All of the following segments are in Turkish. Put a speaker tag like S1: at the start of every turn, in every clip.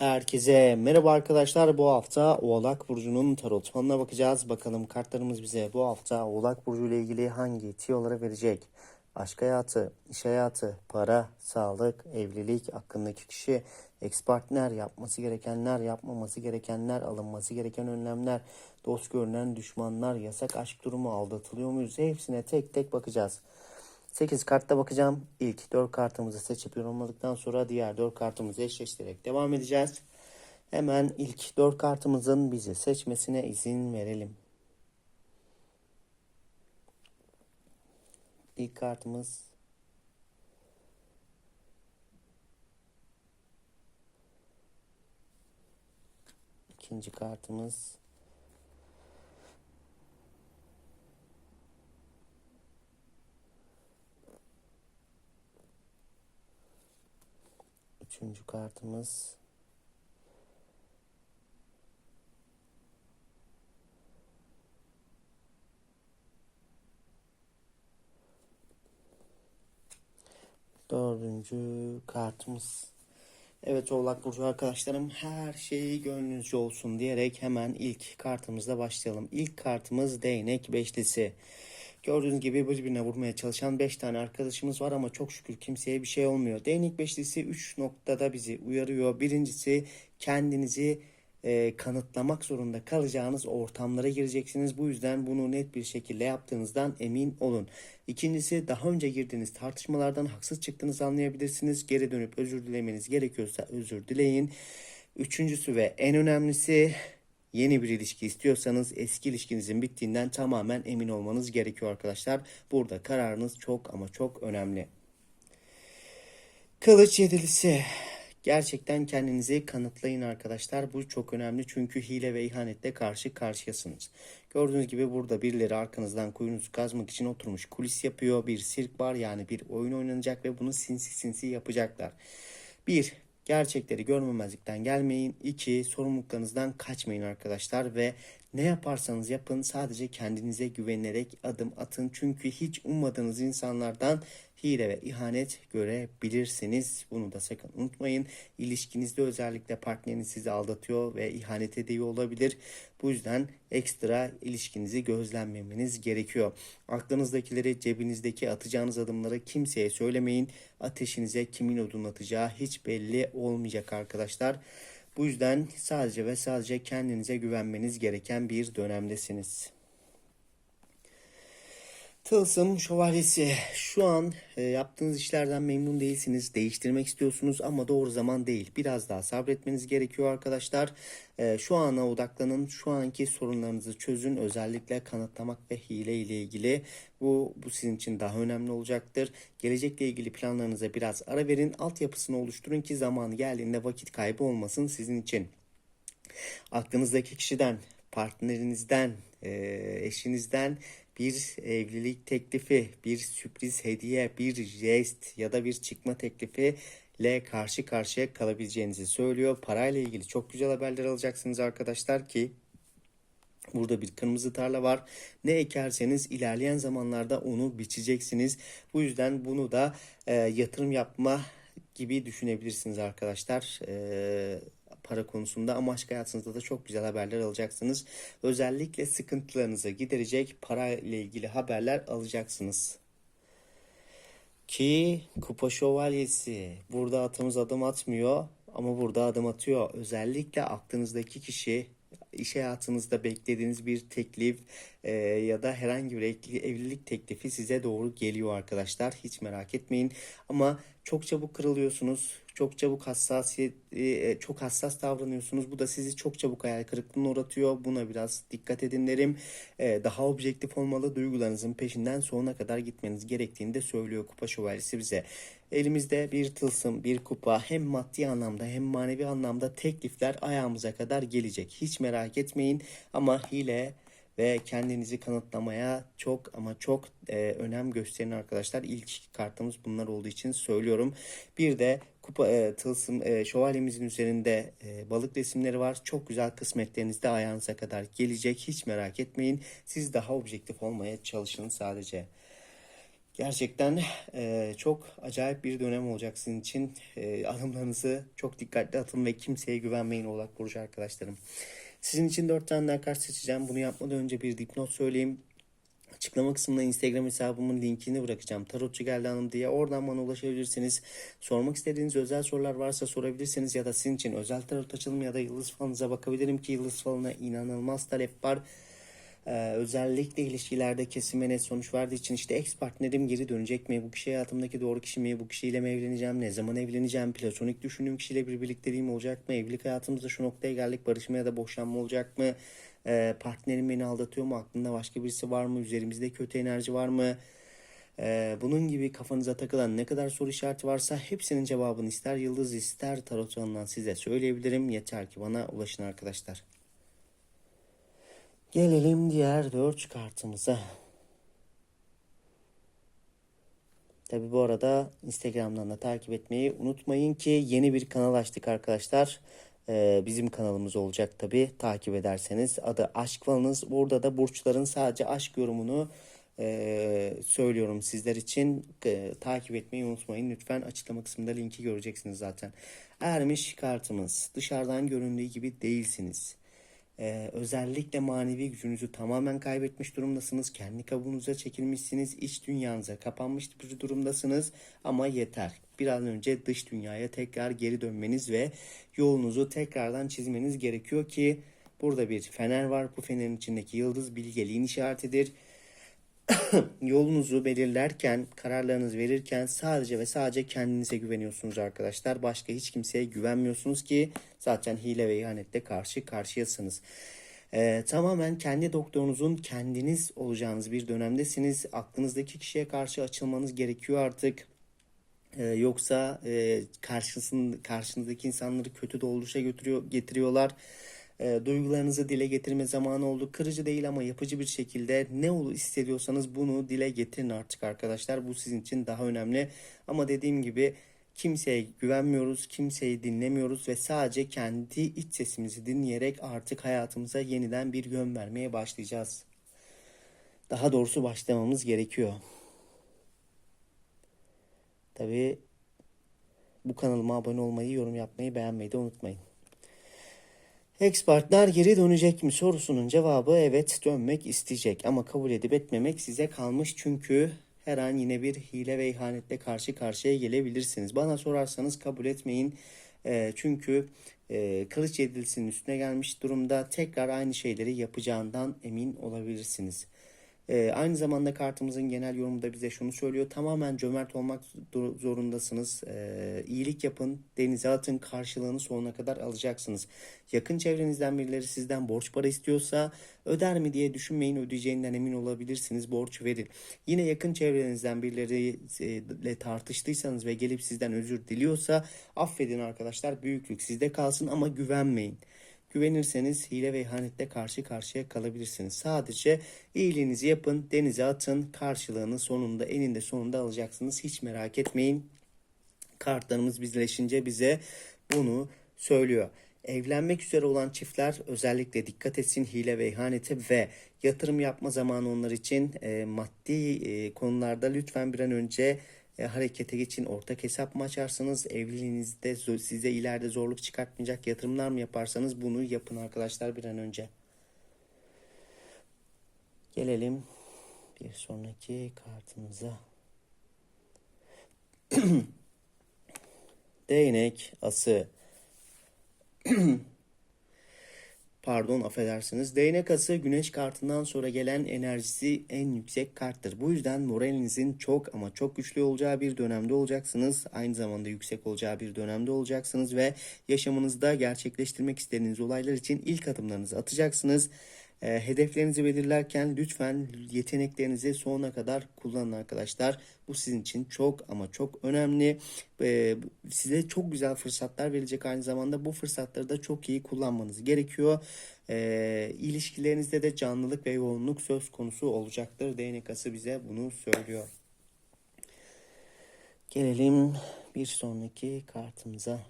S1: Herkese merhaba arkadaşlar. Bu hafta Oğlak Burcu'nun tarot falına bakacağız. Bakalım kartlarımız bize bu hafta Oğlak Burcu ile ilgili hangi tiyoları verecek? Aşk hayatı, iş hayatı, para, sağlık, evlilik, hakkındaki kişi, ex partner, yapması gerekenler, yapmaması gerekenler, alınması gereken önlemler, dost görünen düşmanlar, yasak aşk durumu, aldatılıyor muyuz? Hepsine tek tek bakacağız. 8 kartta bakacağım. İlk 4 kartımızı seçip yorumladıktan sonra diğer 4 kartımızı eşleştirerek devam edeceğiz. Hemen ilk 4 kartımızın bizi seçmesine izin verelim. İlk kartımız ikinci kartımız Üçüncü kartımız. Dördüncü kartımız. Evet Oğlak Burcu arkadaşlarım her şey gönlünüzce olsun diyerek hemen ilk kartımızla başlayalım. İlk kartımız değnek beşlisi. Gördüğünüz gibi birbirine vurmaya çalışan 5 tane arkadaşımız var ama çok şükür kimseye bir şey olmuyor. Değnek beşlisi 3 noktada bizi uyarıyor. Birincisi kendinizi e, kanıtlamak zorunda kalacağınız ortamlara gireceksiniz. Bu yüzden bunu net bir şekilde yaptığınızdan emin olun. İkincisi daha önce girdiğiniz tartışmalardan haksız çıktığınızı anlayabilirsiniz. Geri dönüp özür dilemeniz gerekiyorsa özür dileyin. Üçüncüsü ve en önemlisi Yeni bir ilişki istiyorsanız eski ilişkinizin bittiğinden tamamen emin olmanız gerekiyor arkadaşlar. Burada kararınız çok ama çok önemli. Kılıç yedilisi. Gerçekten kendinizi kanıtlayın arkadaşlar. Bu çok önemli çünkü hile ve ihanetle karşı karşıyasınız. Gördüğünüz gibi burada birileri arkanızdan kuyunuzu kazmak için oturmuş kulis yapıyor. Bir sirk var yani bir oyun oynanacak ve bunu sinsi sinsi yapacaklar. Bir, Gerçekleri görmemezlikten gelmeyin. İki, sorumluluklarınızdan kaçmayın arkadaşlar ve ne yaparsanız yapın sadece kendinize güvenerek adım atın. Çünkü hiç ummadığınız insanlardan hile ve ihanet görebilirsiniz. Bunu da sakın unutmayın. İlişkinizde özellikle partneriniz sizi aldatıyor ve ihanet ediyor olabilir. Bu yüzden ekstra ilişkinizi gözlemlemeniz gerekiyor. Aklınızdakileri, cebinizdeki atacağınız adımları kimseye söylemeyin. Ateşinize kimin odun atacağı hiç belli olmayacak arkadaşlar. Bu yüzden sadece ve sadece kendinize güvenmeniz gereken bir dönemdesiniz. Tılsım şövalyesi. Şu an e, yaptığınız işlerden memnun değilsiniz. Değiştirmek istiyorsunuz ama doğru zaman değil. Biraz daha sabretmeniz gerekiyor arkadaşlar. E, şu ana odaklanın. Şu anki sorunlarınızı çözün. Özellikle kanıtlamak ve hile ile ilgili. Bu, bu sizin için daha önemli olacaktır. Gelecekle ilgili planlarınıza biraz ara verin. Altyapısını oluşturun ki zamanı geldiğinde vakit kaybı olmasın sizin için. Aklınızdaki kişiden, partnerinizden, e, eşinizden bir evlilik teklifi, bir sürpriz hediye, bir jest ya da bir çıkma teklifi ile karşı karşıya kalabileceğinizi söylüyor. Parayla ilgili çok güzel haberler alacaksınız arkadaşlar ki Burada bir kırmızı tarla var. Ne ekerseniz ilerleyen zamanlarda onu biçeceksiniz. Bu yüzden bunu da e, yatırım yapma gibi düşünebilirsiniz arkadaşlar. E, para konusunda ama aşk hayatınızda da çok güzel haberler alacaksınız. Özellikle sıkıntılarınızı giderecek para ile ilgili haberler alacaksınız. Ki kupa şövalyesi burada atımız adım atmıyor ama burada adım atıyor. Özellikle aklınızdaki kişi iş hayatınızda beklediğiniz bir teklif e, ya da herhangi bir evlilik teklifi size doğru geliyor arkadaşlar. Hiç merak etmeyin. Ama çok çabuk kırılıyorsunuz. Çok çabuk hassasiyet, e, çok hassas davranıyorsunuz. Bu da sizi çok çabuk hayal kırıklığına uğratıyor. Buna biraz dikkat edin derim. E, daha objektif olmalı. Duygularınızın peşinden sonuna kadar gitmeniz gerektiğini de söylüyor Kupa Şövalyesi bize. Elimizde bir tılsım, bir kupa hem maddi anlamda hem manevi anlamda teklifler ayağımıza kadar gelecek. Hiç merak etmeyin ama hile ve kendinizi kanıtlamaya çok ama çok e, önem gösterin arkadaşlar. İlk kartımız bunlar olduğu için söylüyorum. Bir de kupa e, tılsım e, şövalyemizin üzerinde e, balık resimleri var. Çok güzel kısmetleriniz de ayağınıza kadar gelecek. Hiç merak etmeyin. Siz daha objektif olmaya çalışın sadece. Gerçekten e, çok acayip bir dönem olacak sizin için. E, adımlarınızı çok dikkatli atın ve kimseye güvenmeyin Oğlak Burcu arkadaşlarım. Sizin için dört tane kart seçeceğim. Bunu yapmadan önce bir dipnot söyleyeyim. Açıklama kısmına Instagram hesabımın linkini bırakacağım. Tarotçu geldi hanım diye. Oradan bana ulaşabilirsiniz. Sormak istediğiniz özel sorular varsa sorabilirsiniz. Ya da sizin için özel tarot açılımı ya da yıldız falınıza bakabilirim ki yıldız falına inanılmaz talep var. Ee, özellikle ilişkilerde kesime net sonuç verdiği için işte ex partnerim geri dönecek mi? Bu kişi hayatımdaki doğru kişi mi? Bu kişiyle mi evleneceğim? Ne zaman evleneceğim? Platonik düşündüğüm kişiyle bir birlikteliğim olacak mı? Evlilik hayatımızda şu noktaya geldik. Barışma ya da boşanma olacak mı? Ee, partnerim beni aldatıyor mu? Aklında başka birisi var mı? Üzerimizde kötü enerji var mı? Ee, bunun gibi kafanıza takılan ne kadar soru işareti varsa hepsinin cevabını ister yıldız ister tarot size söyleyebilirim. Yeter ki bana ulaşın arkadaşlar. Gelelim diğer dört kartımıza. Tabi bu arada Instagram'dan da takip etmeyi unutmayın ki yeni bir kanal açtık arkadaşlar. Ee, bizim kanalımız olacak tabi takip ederseniz. Adı Aşk Falınız. Burada da burçların sadece aşk yorumunu e, söylüyorum sizler için. E, takip etmeyi unutmayın. Lütfen açıklama kısmında linki göreceksiniz zaten. Ermiş kartımız. Dışarıdan göründüğü gibi değilsiniz. Ee, özellikle manevi gücünüzü tamamen kaybetmiş durumdasınız. Kendi kabuğunuza çekilmişsiniz. iç dünyanıza kapanmış bir durumdasınız. Ama yeter. Bir an önce dış dünyaya tekrar geri dönmeniz ve yolunuzu tekrardan çizmeniz gerekiyor ki burada bir fener var. Bu fenerin içindeki yıldız bilgeliğin işaretidir. yolunuzu belirlerken, kararlarınızı verirken sadece ve sadece kendinize güveniyorsunuz arkadaşlar. Başka hiç kimseye güvenmiyorsunuz ki zaten hile ve ihanette karşı karşıyasınız. Ee, tamamen kendi doktorunuzun kendiniz olacağınız bir dönemdesiniz. Aklınızdaki kişiye karşı açılmanız gerekiyor artık. Ee, yoksa e, karşısın, karşınızdaki insanları kötü dolduruşa götürüyor, getiriyorlar e, duygularınızı dile getirme zamanı oldu. Kırıcı değil ama yapıcı bir şekilde ne hissediyorsanız bunu dile getirin artık arkadaşlar. Bu sizin için daha önemli. Ama dediğim gibi kimseye güvenmiyoruz, kimseyi dinlemiyoruz ve sadece kendi iç sesimizi dinleyerek artık hayatımıza yeniden bir yön vermeye başlayacağız. Daha doğrusu başlamamız gerekiyor. Tabii bu kanalıma abone olmayı, yorum yapmayı, beğenmeyi de unutmayın. Ex partner geri dönecek mi sorusunun cevabı evet dönmek isteyecek ama kabul edip etmemek size kalmış çünkü her an yine bir hile ve ihanetle karşı karşıya gelebilirsiniz. Bana sorarsanız kabul etmeyin e, çünkü e, kılıç yedilisinin üstüne gelmiş durumda tekrar aynı şeyleri yapacağından emin olabilirsiniz. Ee, aynı zamanda kartımızın genel yorumunda bize şunu söylüyor. Tamamen cömert olmak zorundasınız. Ee, iyilik yapın, denize atın, karşılığını sonuna kadar alacaksınız. Yakın çevrenizden birileri sizden borç para istiyorsa öder mi diye düşünmeyin. Ödeyeceğinden emin olabilirsiniz. Borç verin. Yine yakın çevrenizden birileriyle tartıştıysanız ve gelip sizden özür diliyorsa affedin arkadaşlar. Büyüklük sizde kalsın ama güvenmeyin. Güvenirseniz hile ve ihanetle karşı karşıya kalabilirsiniz. Sadece iyiliğinizi yapın, denize atın, karşılığını sonunda eninde sonunda alacaksınız. Hiç merak etmeyin. Kartlarımız bizleşince bize bunu söylüyor. Evlenmek üzere olan çiftler özellikle dikkat etsin hile ve ihanete ve yatırım yapma zamanı onlar için e, maddi e, konularda lütfen bir an önce e, harekete geçin. Ortak hesap mı açarsınız? Evliliğinizde size ileride zorluk çıkartmayacak yatırımlar mı yaparsanız bunu yapın arkadaşlar bir an önce. Gelelim bir sonraki kartımıza. Değnek ası. pardon affedersiniz. Değnek ası güneş kartından sonra gelen enerjisi en yüksek karttır. Bu yüzden moralinizin çok ama çok güçlü olacağı bir dönemde olacaksınız. Aynı zamanda yüksek olacağı bir dönemde olacaksınız ve yaşamınızda gerçekleştirmek istediğiniz olaylar için ilk adımlarınızı atacaksınız. E, hedeflerinizi belirlerken lütfen yeteneklerinizi sonuna kadar kullanın arkadaşlar. Bu sizin için çok ama çok önemli. E, size çok güzel fırsatlar verecek aynı zamanda bu fırsatları da çok iyi kullanmanız gerekiyor. E, ilişkilerinizde de canlılık ve yoğunluk söz konusu olacaktır. DNK'sı bize bunu söylüyor. Gelelim bir sonraki kartımıza.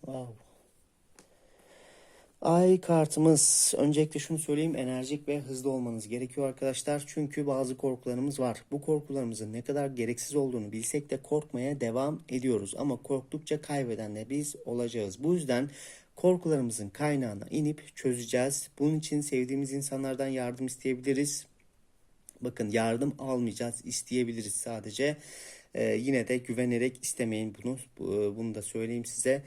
S1: Wow. Ay kartımız. Öncelikle şunu söyleyeyim enerjik ve hızlı olmanız gerekiyor arkadaşlar. Çünkü bazı korkularımız var. Bu korkularımızın ne kadar gereksiz olduğunu bilsek de korkmaya devam ediyoruz. Ama korktukça kaybeden de biz olacağız. Bu yüzden korkularımızın kaynağına inip çözeceğiz. Bunun için sevdiğimiz insanlardan yardım isteyebiliriz. Bakın yardım almayacağız, isteyebiliriz sadece. Ee, yine de güvenerek istemeyin bunu. Bu- Bunu da söyleyeyim size.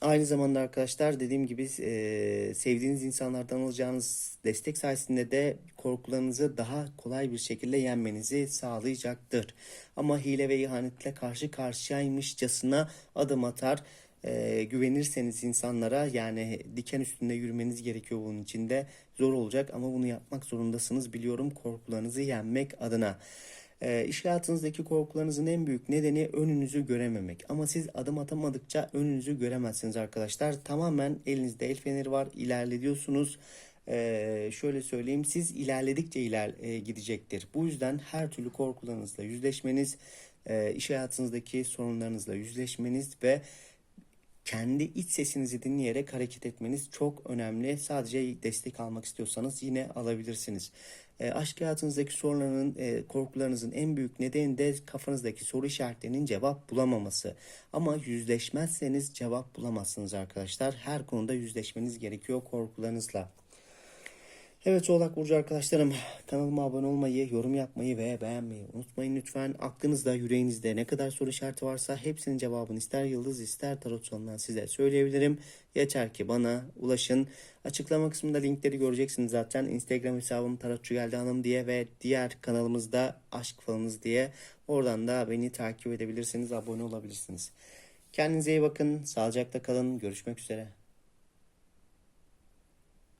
S1: Aynı zamanda arkadaşlar dediğim gibi e, sevdiğiniz insanlardan alacağınız destek sayesinde de korkularınızı daha kolay bir şekilde yenmenizi sağlayacaktır. Ama hile ve ihanetle karşı karşıyaymışçasına adım atar. E, güvenirseniz insanlara yani diken üstünde yürümeniz gerekiyor bunun için de zor olacak ama bunu yapmak zorundasınız biliyorum korkularınızı yenmek adına. E, iş hayatınızdaki korkularınızın en büyük nedeni önünüzü görememek. Ama siz adım atamadıkça önünüzü göremezsiniz arkadaşlar. Tamamen elinizde el feneri var, ilerliyorsunuz. E, şöyle söyleyeyim, siz ilerledikçe iler e, gidecektir. Bu yüzden her türlü korkularınızla yüzleşmeniz, e, iş hayatınızdaki sorunlarınızla yüzleşmeniz ve kendi iç sesinizi dinleyerek hareket etmeniz çok önemli. Sadece destek almak istiyorsanız yine alabilirsiniz. E, aşk hayatınızdaki sorunların, e, korkularınızın en büyük nedeni de kafanızdaki soru işaretlerinin cevap bulamaması. Ama yüzleşmezseniz cevap bulamazsınız arkadaşlar. Her konuda yüzleşmeniz gerekiyor korkularınızla. Evet Oğlak Burcu arkadaşlarım kanalıma abone olmayı, yorum yapmayı ve beğenmeyi unutmayın lütfen. Aklınızda, yüreğinizde ne kadar soru işareti varsa hepsinin cevabını ister yıldız ister tarot sonundan size söyleyebilirim. Yeter ki bana ulaşın. Açıklama kısmında linkleri göreceksiniz zaten. Instagram hesabım Tarotçu Geldi Hanım diye ve diğer kanalımızda Aşk Falınız diye. Oradan da beni takip edebilirsiniz, abone olabilirsiniz. Kendinize iyi bakın, sağlıcakla kalın. Görüşmek üzere.